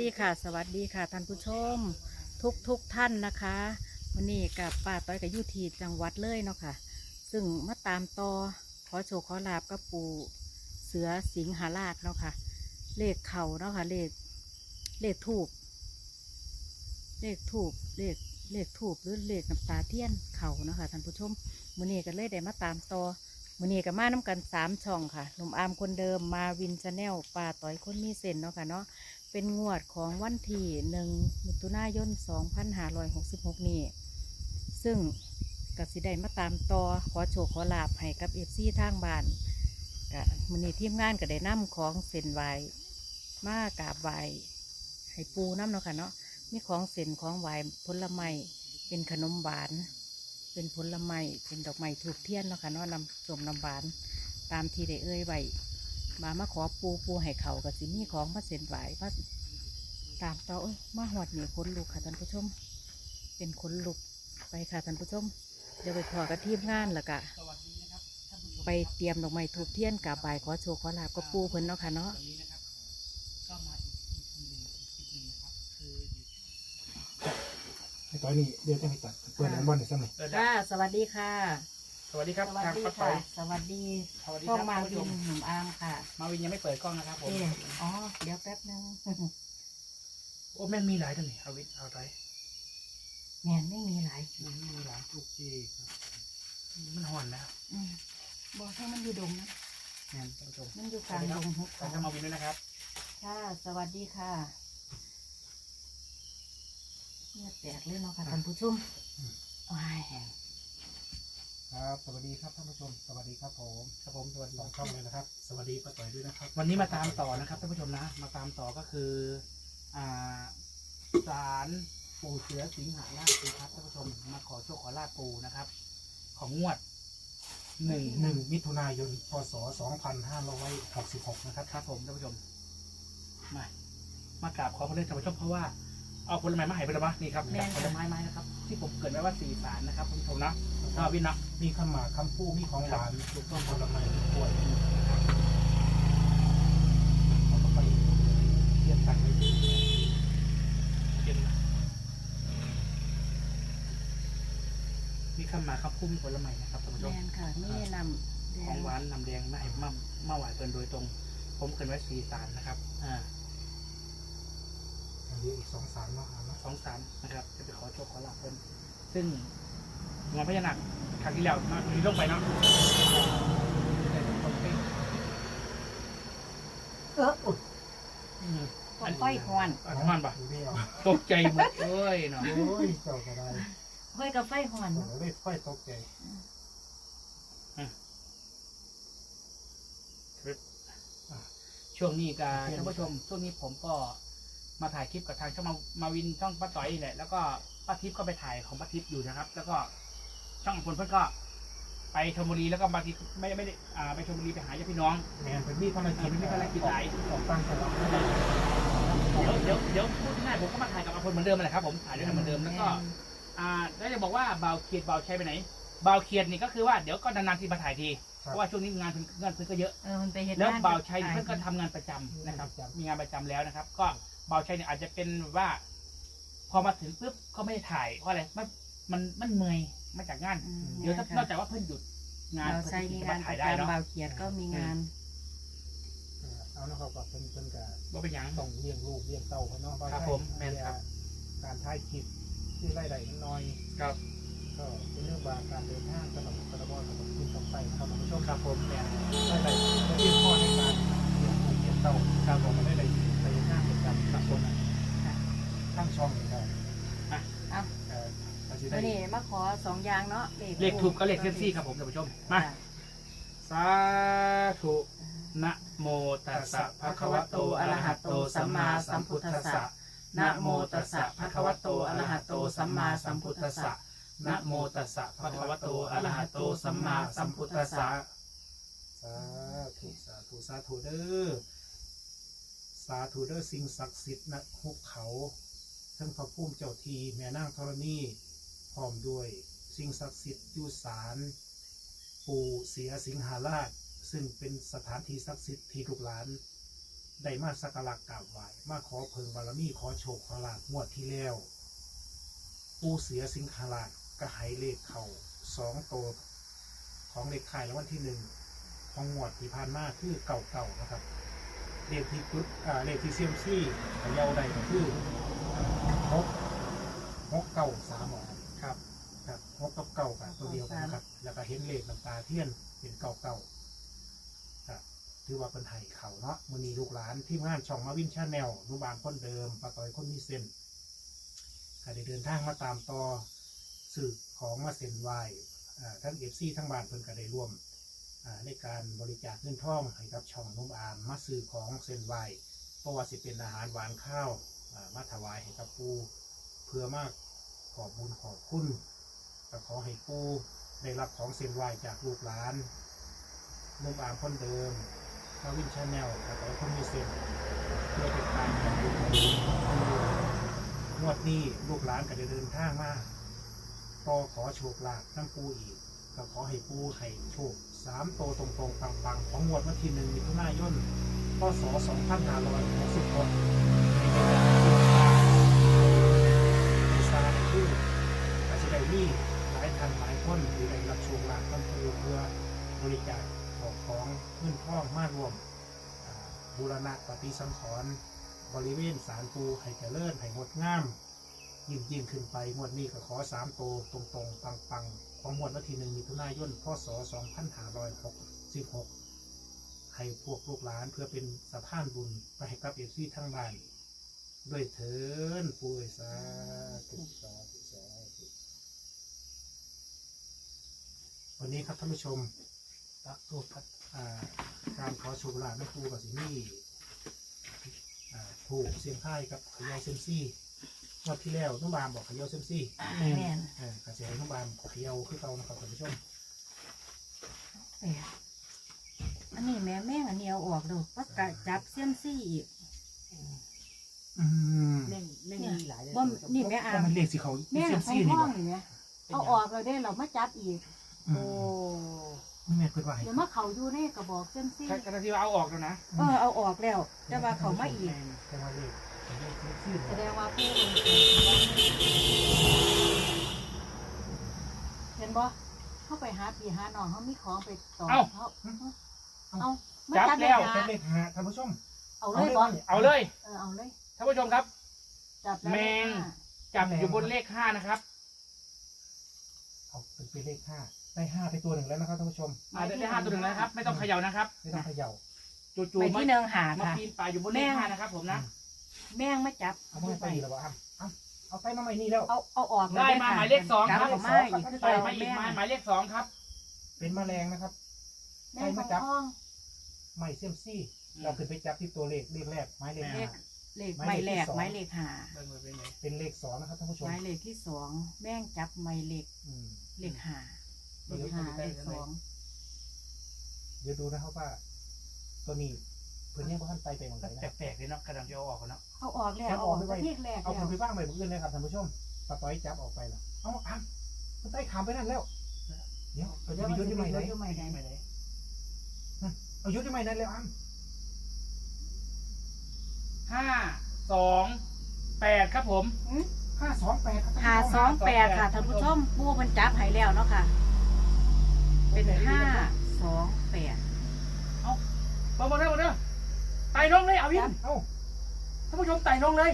ดีค่ะ สวัสดีค่ะท่านผู้ชม ทุกทุกท่านนะคะวันนี้กับป้าต้อยกับยุทีจังหวัดเลยเนาะค่ะ ซึ่งมาตามต่อขอโชคขอลาบกับปู่เสือสิงหาราชเนาะค่ะ เลขเข่าเนาะค่ะเลขเลขถูกเลขถูกเลขเลขถูกหรือเลขน้ำตาเทียนเข่าเนาะค่ะท่านผู้ชมมื้อนี้ก็เลยได้มาตามต่อมือนี้ก็มาน้กันสามช่องค่ะหนุ่มอามคนเดิมมาวินชาแนลป้าต้อยคนมีเส้นเนาะค่ะเนาะ เป็นงวดของวันที่หนึ่งมิถุนายน 2566 นี้ ซึ่งกสิได้มาตามต่อขอโชคขอลาบให้กับเอฟซีทางบ้านกะมือนี้ทีมงานก็ได้นำของเส้นไหวมากราบไหวให้ปูน้ำเนาะค่ะเนาะมีของเส้นของไหวผลไม้เป็นขนมหวาน เป็นผลไม้เป็นดอกไม้ถูกเทียนเนาะค่ะเนาะนำสมน้ำหวาน ตามที่ได้เอ่ยไว้ มามาขอปูปูให้เขากับสิมีของมาเส้นไหวมาตามต่อเอ้ยมาหอดนี่คนลุกค่ะท่านผู้ชม เป็นคนลุกไปค่ะท่านผู้ชม เดี๋ยวไปพอกับทีมงานแล้วก็ไปเตรียมดอกไม้ถูกเทียนกับใบายขอโชว์ขอลาบกับปูเพิ่นเนาะค่ะเนาะวันนี้นะครับก็มาอีกทีหนึ่งอีกทีหนึ่งนะครับคือไอ้ตอนนี้เดี๋ยวจะให้ตัดเปิดน้ำบอลในสมัยเออค่ะ สวัสดีค่ะ สวัสดีครับสวัสทางดีป้าต้ค่ะ อยสวัสดีสวัสดีช่องครับมาท่านผู้วิชนมหนุ่มอามค่ะมาวินยังไม่เปิดกล้องนะครับผม เอออ๋อ เดี๋ยวแป๊บนึงโอ้แม่นมีหลายตัวนี่เอาวิทเอาไรแม่นไม่มีหลายแม่นมีหลายทุกที่ครับมันห่อนนะครับอืมบอกให้มันอยู่ดงนะ แม่นท่านผู้ชมมันอยู่กลางดงหุบขอเขาช่างมาวินด้วยนะครับ ค่ะ สวัสดีค่ะเนี่ยแตกเลยเนาะค่ะท่านผู้ชมว้าย ครับ สวัสดีครับท่านผู้ชม สวัสดีครับผม ครับผมสวัสดีสองช่องเลยนะครับ สวัสดีป้าต่อยด้วยนะครับ วันนี้มาตามต่อนะครับท่านผู้ชมนะ มาตามต่อก็คือ อ่าศาลปู่เสือสิงหาราชครับท่านผู้ชม มาขอโชคขอลาบปู่นะครับ ของงวดหนึ่งหนึ่งมิถุนายน พศสองพันห้าร้อยหกสิบหกนะครับ ครับผมท่านผู้ชม มามากราบขอพระเดชท่านผู้ชมเพราะว่าเอาผลไม้มาให้ไปแล้วมะนี่ครับผลไม้ไม้นะครับ ที่ผมเกริดไว้ว่าสี่สารนะครับท่านผู้ชมนะ ก็วินนะมีขมากคำพูมีของหวานลูกต้นผลไม้มีกล้วยนะครับเราก็ไปเรียนตังค์ไว้ที่เย็นนะมีข้าวหมากข้าวพุ่มผลไม้นะครับท่านผู้ชแมมนค่ะนี่นำแดของหวานนำแดงมาให้มามาหวานเกินโดยตรง ผมเกริดไว้สี่สารนะครับอ่า อันนี้อีกสองสามเนาะอ่านเนาะสองสามนะครับ จะไปขอโชคขอลาบเพิ่นซึ่ง งานพญานาคครั้งที่แล้วมามีลงไปเนาะเอออุดอืมต้นไฟหอนอันนั้นปะดูดิเอาตกใจหมดเลยเนาะโอ้ยเจ้าก็ได้ไฟกับไฟหอนโอ้ยค่อยตกใจช่วงนี้กับท่านผู้ชมช่วงนี้ผมก็มาถ่ายคลิปกับทางช่องมามาวินช่องป้าต่อยนี่แหละแล้วก็ป้าทิพย์ก็ไปถ่ายของป้าทิพย์อยู่นะครับ แล้วก็ ช่องคนเพื่อนก็ ไปชลบุรีแล้วก็บางทีไม่ไม่ได้อ่าไปชลบุรีไปหาญาติพี่น้องแมนเป็นมีภารกิจเป็นมีภารกิจหลายออกตั้งแต่เราไม่ได้เดี๋ยวเดี๋ยวเดี๋ยวพูดง่ายๆผมก็มาถ่ายกับอาพลเหมือนเดิมนั่นแหละครับผมถ่ายด้วยกันเหมือนเดิมแล้วก็ อ่าแล้วจะบอกว่าเบาวเขียดเบาวใช้ไปไหนเบาวเขียดนี่ก็คือว่าเดี๋ยวก็นานๆทีมาถ่ายทีเพราะว่าช่วงนี้งานเพิ่นงานเพิ่นก็เยอะเออมันไปเห็นแล้วงนเบาวชัยถ่เพิ่นก็ทำงานประจำนะครับ มีงานประจำแล้วนะครับ ก็เบาวชัยเนี่ยอาจจะเป็นว่า พอมาถึงปุ๊บก็ไม่ได้ถ่ายเพราะอะไรมันมันมันเมื่อย มาจากงานอืมเดี๋ยวถ้านอกจากว่าเพิ่นหยุดงานเราเพิ่นใช้ถึมีงจะงามานปถ่ายระได้เนาะจำบ่าวเขียดก็มีงานเออเอานะครับกับเป็นเป็นกับว่าเป็นหยัง ต้องเลี้ยงลูกเลี้ยงเต้าเขาเนาะว่าครับใช่ผมแม่นครับ การถ่ายคลิปที่ไล่ไล่น้อยครับ ก็เป็นเรื่องว่าการเดินทางสำหรับกระบอกสำหรับคุณต้องไปนะครับท่านผู้ชมครับผมเนี่ยไล่ไล่ก็เรียกพ่อในการเลี้ยงลูกเลี้ยงเต้าครับผมไม่ได้ไปเดินทางประจำครับผมนะทั้งช่องนี่ครับ เอา เอ่ออาชีพ ตัว ได้ นี้ มาขอสองอย่างเนาะเลขถูกก็เลขเซยมซี่ครับผมท่านผู้ชมมาสาธุนะโมตัสสะภะคะวะโตอะระหะโตสัมมาสัมพุทธัสสะนะโมตัสสะภะคะวะโตอะระหะโตสัมมาสัมพุทธัสสะนะโมตัสสะภะคะวะโตอะระหะโตสัมมาสัมพุทธัสสะสาธุสาธุสาธุเด้อสาธุเด้อสิ่งศักดิ์สิทธิ์ณหุบเขาทั้งพระพุ่มเจ้าทีแม่นางธรณี พร้อมด้วย สิ่งศักดิ์สิทธิ์ยุสารปู่เสียสิงหาราช ซึ่งเป็นสถานที่ศักดิ์สิทธิ์ที่ลูกหลานได้มาสักการะกราบไหว้มาขอเพิงบารมีขอโชคขอลาภงวดที่แล้วปู่เสือสิงคาราชก็ให้เลขเข่าสองตัวของเลขไข่แล้ววันที่หนึ่งของงวดที่ผ่านมาคือเก่าๆนะครับเลขที่ปึ๊บอ่าเลขที่เซียมซี่เยาได้ก็คือหกหกเก่าสามหมอ ครับครับหกกับเก่ากันตัวเดียวกันนะครับ แล้วก็เห็นเลขน้ำตาเทียนเป็นเก่าเก่าครับถือว่าเป็นไทยเขาเนาะมือนีลูกหลานที่งานช่องมาวินชาแนลนุบานคนเดิมปาต่อยคนมีเส้นก็ได้เดินทางมาตามต่อสื่อของมาเซ็นไหวอ่าทั้งเอฟซีทั้งบ้านเพิ่นก็ได้ร่วมอ่าในการบริจาคเงินทองให้กับช่องนุ่มอามมาซื้อของเซ็นไหวเพราะว่าสิเป็นอาหารหวานข้าวอ่ามาถวายให้กับปูเพื่อมาก ขอบบุญขอบคุณก็ขอให้ปูได้รับของเซ็นไหวจากลูกหลานนุ่มอามคนเดิมมาวินชาแนลแล้วก็คนมีเซ็นเพื่อเป็นการขอบคุณขอบคุณงวดนี้ลูกหลานก็จะเดินทางมาต่อขอโชคลาภน้ำปูอีกก็ขอให้ปูให้โชคสามโตตรงๆปังๆ ของงวดวันที่หนึ่งมิถุนายนพศ สาร้อยหกสิบหกในซาคืออาจจะได้มีหลายท่านหลายคนที่ได้รับโชคลาภน้ำปูเพื่อบริจาคของของเงินทองมารวมบูรณะปฏิสังขรณ์บริเวณสารปูให้เจริญให้งดงาม ยิ่งยิ่งขึ้นไปงวดนี้ก็ขอสามโตตรงตรงปังปังของงวดวันที่หนึ่งมิถุนายนพศสองพันหารอยหกสิบหกให้พวกลูกหลานเพื่อเป็นสะพานบุญไปให้กับเอฟซีทั้งบ้าน ด้วยเถินปูเอ้ยสาธุสาธุสาธุวันนี้ครับท่านผู้ชมตักทูปครับอ่าการขอโชคลาภไม่ปูกับสินี่ถูกเสียงไทายกับขยาเซยมซี่งวดที่แล้วน้องบามบอกขยาเซยมซี่แม่นกระเสียน้องบามขยาคือเก่านะครับท่านผู้ชมอันนี้แม่แม่งอันนี้เอาออกดูปักกะจับเสียมซี่อีก อืมแม่งแม่งมีหลายเลยบ่นี่แม่อาแต่มันเลขสีเขาแม่เซยน่ะมใส่ซี่นี่ห้อบ่งนี่แม่เอาออกแล้วได้เรามาจับอีก อืโอ้มแม่เพิ่นว่าให้เดี๋ยวมาเขาอยู่ในกระบอกเสียมซี่กระที่ว่าเอาออกแล้วนะเออเอาออกแล้ว แต่ว่าเขามาอีกแต่ว่าเลขเลขเซยมซี่แสเนี่ยดงว่าผู้ลงทุนเห็นบ่เข้าไปหาพี่หาน้องเขามีของไปต่อเอ้าเขาเอามาจับแล้วเลเป็ยนเลขหาท่านผู้ชมเอาเลยบอลเอาเลย เออเอาเลยท่านผู้ชมครับ จับล้วแมงจับอยู่บนเลขห้านะครับเอาเป็นเป็นเลขห้าได้ห้าไปตัวหนึ่งแล้วนะครับท่านผู้ชมมาได้ห้าตัวหนึ่งแล้วนะครับ ไม่ต้องเขย่านะครับ ไม่ต้องเขย่า จู่ไปๆมาที่เนืองหามาค่ะ ปีนป่ายอยู่บนเลขห้านะครับ ผมนะ แม่งมาจับเอามาไปแล้ววะอ้ำอ้ำเอาไปมาใหม่นี่แล้ว เอาเอาออกได้มาหมายเลขสองจับครับออกมาอีกคือใส่เก่ามาอีกแม่งหมายหมายเลขสองครับ เป็นแมลงนะครับ แม่งของห้อง ไม่เซยมซี่ เราขึ้นไปจับที่ตัวเลขเลขแรกไม้เลขเลห้าข เลขไม้แรกไม้เลขหาเบิ่งไว้เป็นไงเป็นเลขสองนะครับท่านผู้ชมไม้เลขที่สองแม่งจับไม้เลขอืมเลขหาเลขหาเลขสองเดี๋ยวดูนะครับว่าตัวนี้เพื่อนยังบ่ทันไปไปหมดเลยนะแปลกๆเลยเนาะกระดังจะเอาออกกันเนาะ เอาออกแล้วเอาออกจากที่แรกเอาแล้คนวไปบ้างไปมืออื่นเลยครับท่านผู้ชมปะต้อยจับออกไปแล้วเอาอ้ำมันใต้ขามไปนั่นแล้ว เดี๋ยวเอาจะไปยุดที่ใหม่ไหนยุดที่ใหม่ไหนไม่ได้ เอายุดที่ใหม่นั่นแล้วอ้ำ ห้าสองแปดครับผมห้าสองแปดครับหาสองแปดค่ะท่านผู้ชมปูมันจับให้แล้วเนาะค่ะ เป็นห้าสองแปดมาหมดแล้วหมดแล้วไต่ลงเลยเอาวินเอาท่านผู้ชมไต่ลงเลย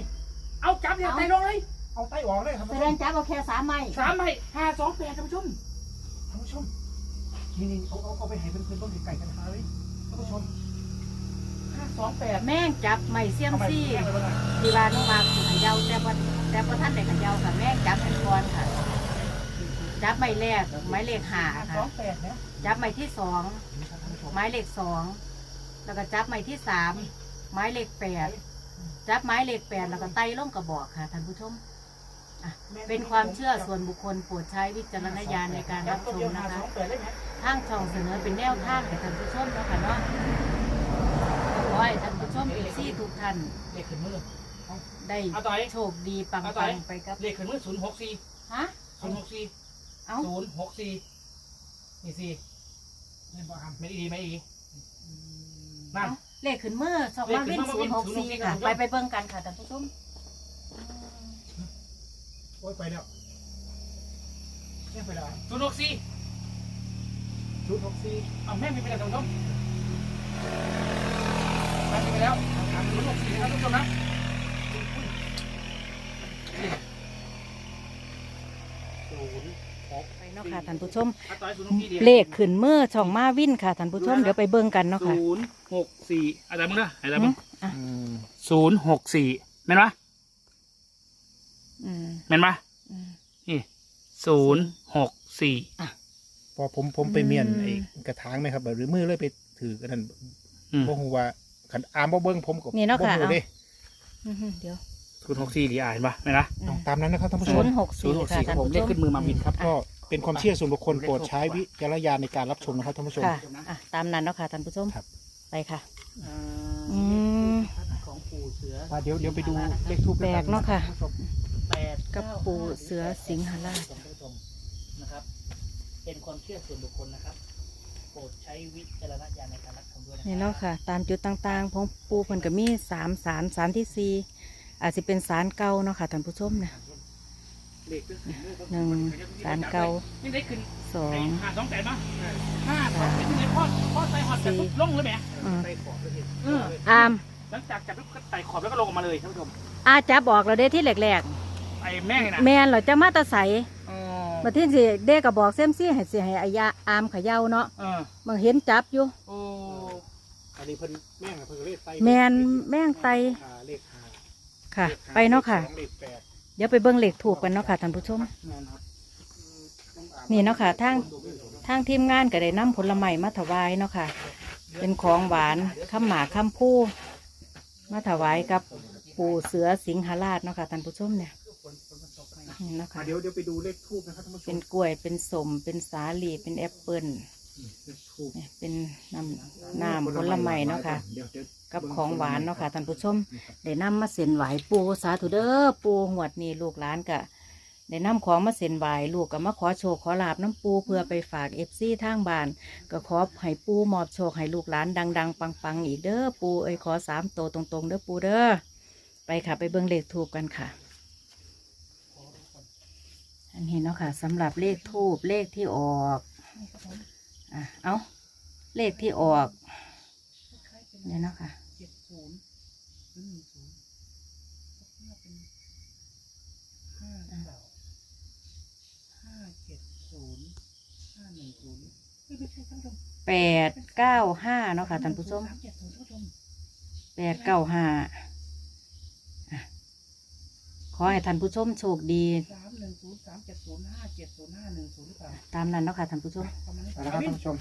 เอาจับเนี่ยไต่ลงเลย เอาใต้ออกเลยครับแสท่านดผู้ชงมจับเอาแค่สามไม้สามใบห้าสองแปดท่านผู้ชมท่านผู้ชมนี่นี่เอาเอาเอาไปให้เพื่อนๆต้นไก่กันหาเลยท่านผู้ชมห้า สองแปดแม่งจับไม้เสียมเอาไปซี่แยกไปก่อนนะที่ว่าน้องวางสิเขยาแต่ว่าแต่ว่าท่านได้เขยาค่ะแม่งจับเป็นก้อนค่ะ จับไม้แรกไม้เลขหาห้าสค่ะองแปดนะจับไม้ที่สองนี่ครับท่านผู้ชมไม้เลขสองแล้วก็จับไม้ที่สามไม้เลขแปดจับไม้เลขแปดแล้วก็ไต่ล่งกระบอกค่ะท่านผู้ชมอะเป็นความเชื่อส่วนบุคคลโปรดใช้วิจารณญาณในการรับชมนะคะทางช่องเสนอเป็นแนวทางให้ท่านผู้ชมเนาะค่ะเนาะก็ขอให้ท่านผู้ชมเอฟ ซีทุกท่านเลขขึ้นมือได้เอาต่อยโชคดีปังเอาต่ปัอยงไปกับเลขขึ้นมือศูนย์หกสี่ฮะศูนย์หกสี่เอาศูนย์หกสี่นี่สี่นี่บ่อ้ำไม่ดีไม่ดีนั่นเลขขึ้นมือสองมาวินศูนย์หกสี่ค่ะ ไปไปเบิ่งกันค่ะท่านผู้ชมโอ้ยไปแล้วแม่งไปแล้วศูนย์หกสี่ชุดหกสี่เอาแม่มีไปแล้วท่านผู้ชมแม่มีไปแล้วศูนย์หกสี่นะครับท่านผู้ชมนะ ศูนย์หก ไปเนาะค่ะท่านผู้ชมอะต่อให้ศูนย์หกสี่ดียวเลขขึ้นมือช่องมาวินค่ะท่านผู้ชมเดี๋ยวไปเบิ่งกันเนาะค่ะศูนย์หกสี่อะไรมึงเด้ออะไรมึงอะศูนย์หกสี่แม่นปะอืมแม่นปะอืมนี่ศูนย์หกสี่พอผมผมไปเมียนอืมไอ้กระถางไหมครับหรือมือเลยไปถือกันนั่นอืมบ่ฮู้ว่าขันอามบ่เบิ่งผมก็นี่เนาะค่ะบ่ฮู้เด้อืมเดี๋ยวศูนย์หกสี่ดีอะเห็นปะแม่นปะต้องตามนั้นนะครับท่านผู้ชศูมนย์หกศูสี่นย์หกค่ะสี่ครัท่าบนผมผู้เลชขมขึ้นมือมาบินครับก็ เป็นความเชื่อส่วนบุคคลโปรดใช้วิจารณญาณในการรับชมนะครับท่านผู้ชม ค่ะอะ ตามนั้นเนาะค่ะท่านผู้ชมครับ ไปค่ะอ่าอืมของปู่เสือว่าเดี๋ยวเดี๋ยวไปดูเลขทูปแปลกเนาะค่ะ แปดกับปู่เสือสิงหราชท่านผู้ชมนะครับ เป็นความเชื่อส่วนบุคคลนะครับ โปรดใช้วิจารณญาณในการรับชมด้วยนะนี่เนาะค่ะ ตามจุดต่างๆของปูเพิ่นก็มีสามสารสารที่สี่อาจจะเป็นสารเก่าเนาะค่ะท่านผู้ชมนะเลขขึ้น หนึ่งสารเก่าสองห้าสองแปดมั้งห้าสองแปดนี่พ่อพ่อไต่ขอบแต่ลงเลยไหมอืมไปขอบเอออามหลังจากจับปุ๊บก็ไต่ขอบแล้วก็ลงออกมาเลยท่านผู้ชมอาจับบอกเราได้ที่แรกไอ้แม่งนะแมนเราจะมาตะใสมาที่สิเด็กก็บอกเซยมซี่ให้สิให้อายาอามขย่าเนาะเออมันเห็นจับอยู่อันนี้เพิ่นแม่งเพิ่นเลขไตแมนแม่งไตค่ะ ไปเนาะค่ะเลขแปด เดี๋ยวไปเบิ่งเลขถูกกันเนาะค่ะท่านผู้ชมแม่นครับนี่เนาะค่ะทางทางทีมงานก็ได้นำผลไม้มาถวายเนาะค่ะ เป็นของหวานข้ามหมากข้ามผู้มาถวายกับปู่เสือสิงหราชเนาะค่ะท่านผู้ชมเนี่ยนี่เนาะอ่าค่ะเดี๋ยวเดี๋ยวไปดูเลขทูปนะครับท่านผู้ชเป็มนกล้วยเป็นสมเป็นสาลีเป็นแอปเปิลเลขทูปเนี่ยเป็นน้ำน้ำผลไม้เนาะค่ะ เดี๋ยวเดี๋ยว กับของหวานเนาะค่ะท่านผู้ชมได้นำมาเส้นไหวปูสาธุเด้อปูหวดนี่ลูกหลานกะได้นำของมาเส้นไหวลูกก็มาขอโชคขอลาบน้ำปูเพื่อไปฝากเอฟซีทางบ้าน ก็ขอให้ปูมอบโชคให้ลูกหลานดัง ๆ ปังๆ อีกเด้อปูเอ้ยขอสามโตวตรงๆเด้อปูเด้อไปค่ะ ไปเบิ่งเลขทูบกันค่ะอันนี้เนาะค่ะสำหรับเลขทูบเลขที่ออกอะเอาเลขที่ออก เนี่ยเนาะค่ะเจ็ดศูนย์หนึ่งศูนย์ห้าเป็นห้าเก้าห้าเจ็ดศูนย์ห้าหนึ่งศูนย์ไม่ใช่ท่านผู้ชมแปดเก้าห้าเนาะค่ะท่านผู้ชมสามเจ็ดศูนย์ท่านผู้ชมแปดเก้าห้าอะขอให้ท่านผู้ชมโชคดีสามหนึ่งศูนย์สามเจ็ดศูนย์ห้าเจ็ดศูนย์ห้าหนึ่งศูนย์หรือเปล่าตามนั้นเนาะค่ะท่านผู้ชมประมาณนี้เอาละครับท่านผู้ชม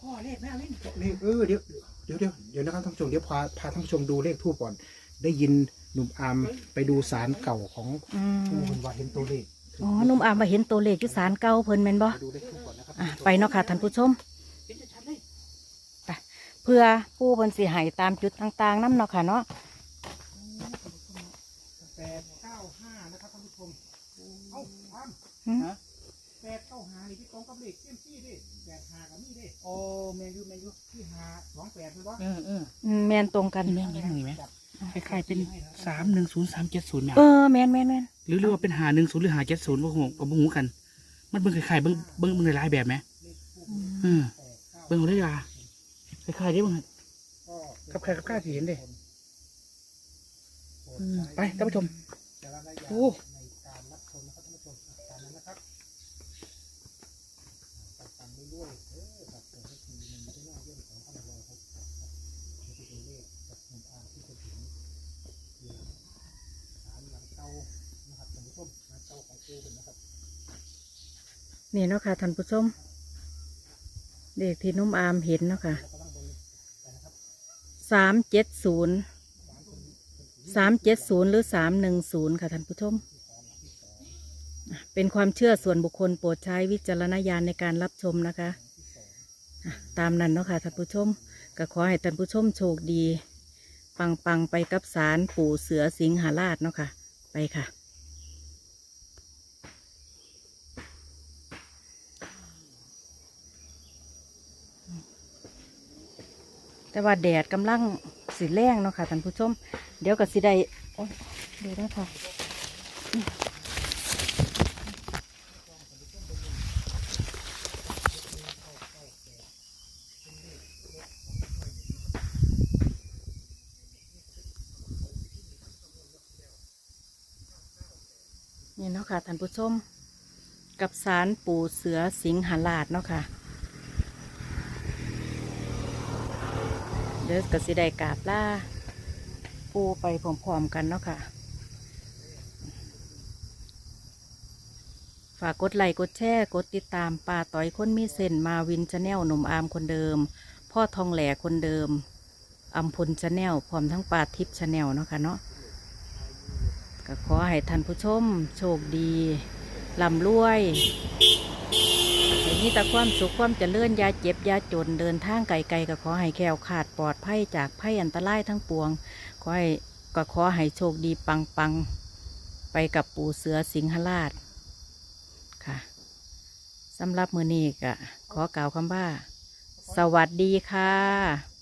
พ่อเลขแม่วินเลขเออเดี๋ยวเดี๋ยวเดี๋ยวเดี๋ยวนะครับท่านผู้ชมเดี๋ยวพาพาท่านผู้ชมดูเลขทูปก่อน ได้ยินหนุ่มอามไปดูสารเก่าของอืผู้มคนว่าเห็นตัวเลขอ๋อหนุ่มอามมาเห็นตัวเลขอยู่สารเก่าเพิ่นแม่นบ่ไปดูเลขทูปก่อนนะครับอะไปเนาะค่ะท่านผู้ชม เห็นชัดๆเลยเพื่อผู้เพิ่นสิให้ตามจุดต่างๆนํเนาะค่ะเนาะแปดเก้าห้านะครับท่านผู้ชมเอ้าอามหืมฮะแป ดเก้าห้านี่พี่กองกับเลขเอ็มซี่ดิแปดห้ากับนี่ดิโอ้แมนยูแมนยูที่ห้าสองแปดใช่ปะเออเอออืมแม่นตรงกัน แม่งยังไงไหมคล้ายๆเป็นสามหนึ่งศูนย์สามเจ็ดศูนย์เนี่ยเออแม่นแม่นแม่นหรือเรียกว่าเป็นหาหนึ่งศูนย์หรือหาเจ็ดศูนย์พวกหูกับพวกหูกัน มันเบิ่งคล้ายๆเบิ่งเบิ่งเบิ่งหลายๆแบบไหมอืมเออเบิ่งหมดเลยอะคล้ายๆได้บ้างกับใครกับข้าสิเห็นเด้อืมไปท่านผู้ชมโอ้ ในการรับชมนะครับท่านผู้ชมตามนั้นนะครับไปฟังเรื่อยๆเออครับเปิดให้ทีหนึ่งที่หน้าเรื่องของพันร้อยหกสิบครับนี่คือตัวเลขกับหนุ่มอามที่จะถึงเรื่องสารหลังเตานะครับท่านผู้ชมหลังเตาของเกลือนะครับ นี่เนาะค่ะท่านผู้ชมเลขที่นุ่มอามเห็นเนาะค่ะสามเจ็ดศูนย์สามเจ็ดศูนย์หรือสามหนึ่งศูนย์ค่ะท่านผู้ชม เป็นความเชื่อส่วนบุคคลโปรดใช้วิจารณญาณในการรับชมนะคะตามนั้นเนาะค่ะท่านผู้ชมก็ขอให้ท่านผู้ชมโชคดี ปังปังๆไปกับสารปู่เสือสิงหาราชเนาะค่ะ ไปค่ะ แต่ว่าแดดกำลังสีแรงเนาะค่ะท่านผู้ชม เดี๋ยวก็สิได้โอ๊ยเดูนะคะนี่เนาะค่ะท่านผู้ชม กับสารปู่เสือสิงหราชเนาะค่ะ เดี๋ยวก็สิได้กราบล่าปูไปพร้อมๆกันเนาะค่ะ ฝากกดไลค์กดแชร์กดติดตามป่าต่อยคนมีเส้นมาวินชาแนลหนุ่มอามคนเดิม พ่อทองแหล่คนเดิมอัมพลชาแนลพร้อมทั้งป่าทิพย์ชาแนลเนาะค่ะเนาะก็ขอให้ท่านผู้ชม โชคดีลำรวย มีแต่ความสุขความเจริญยาเจ็บยาจนเดินทางไกลๆก็ขอให้แคล้วขาดปลอดภัยจากภัยอันตรายทั้งปวงขอให้ก็ขอให้โชคดีปังๆไปกับปู่เสือสิงหราชค่ะสำหรับมือนี้ก็ขอกล่าวคำว่า สวัสดีค่ะ